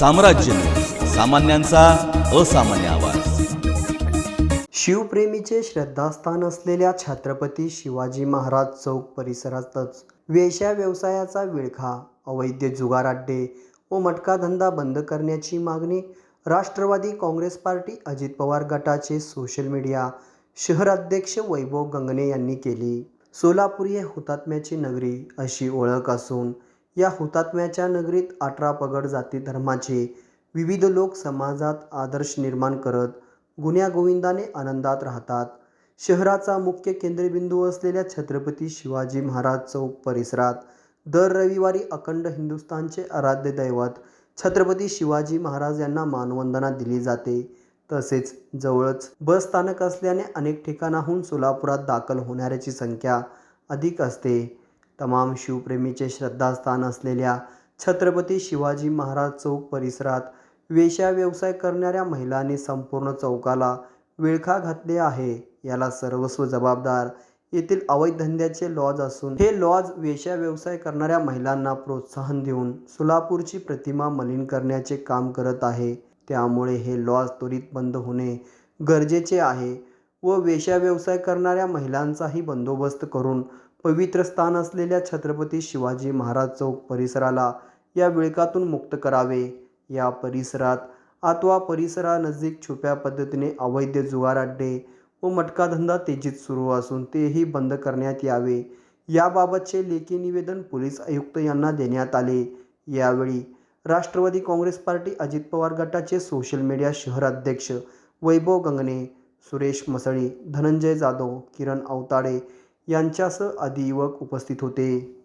साम्राज्य. सामान्यांचा असामान्य आवाज. शिवप्रेमीचे श्रद्धास्थान असलेल्या छत्रपती शिवाजी महाराज चौक परिसरातच वेश्या व्यवसायाचा विळखा अवैध जुगार अड्डे व मटका धंदा बंद करण्याची मागणी राष्ट्रवादी काँग्रेस पार्टी अजित पवार गटाचे सोशल मीडिया शहराध्यक्ष वैभव गंगणे यांनी केली. सोलापूर हे हुतात्म्याची नगरी अशी ओळख असून या हुतात्म्याच्या नगरीत अठरा पगड जाती धर्माचे विविध लोक समाजात आदर्श निर्माण करत गुण्यागोविंदाने आनंदात राहतात. शहराचा मुख्य केंद्रबिंदू असलेल्या छत्रपती शिवाजी महाराज चौक परिसरात दर रविवारी अखंड हिंदुस्थानचे आराध्य दैवत छत्रपती शिवाजी महाराज यांना मानवंदना दिली जाते. तसेच जवळच बस स्थानक असल्याने अनेक ठिकाणाहून सोलापुरात दाखल होणाऱ्याची संख्या अधिक असते. तमाम शिवप्रेमीचे श्रद्धास्थान असलेल्या छत्रपती शिवाजी महाराज चौक परिसरात वेश्या व्यवसाय करणाऱ्या महिलांनी संपूर्ण चौकाला विळखा घातले आहे. याला सर्वस्व जबाबदार येथील अवैध धंद्याचे लॉज असून हे लॉज वेश्या व्यवसाय करणाऱ्या महिलांना प्रोत्साहन देऊन सोलापूरची प्रतिमा मलिन करण्याचे काम करत आहे. त्यामुळे हे लॉज त्वरित बंद होणे गरजेचे आहे. व वेशाव्यवसाय करणाऱ्या महिलांचाही बंदोबस्त करून पवित्र स्थान असलेल्या छत्रपती शिवाजी महाराज चौक परिसराला या विळकातून मुक्त करावे. या परिसरात अथवा परिसरानजीक छुप्या पद्धतीने अवैध जुगार अड्डे व मटकाधंदा तेजीत सुरू असून तेही बंद करण्यात यावे. याबाबतचे लेखी निवेदन पोलीस आयुक्त यांना देण्यात आले. यावेळी राष्ट्रवादी काँग्रेस पार्टी अजित पवार गटाचे सोशल मीडिया शहर अध्यक्ष वैभव गंगणे सुरेश मसळी धनंजय जाधव किरण अवताडे यांच्यासह आदी युवक उपस्थित होते.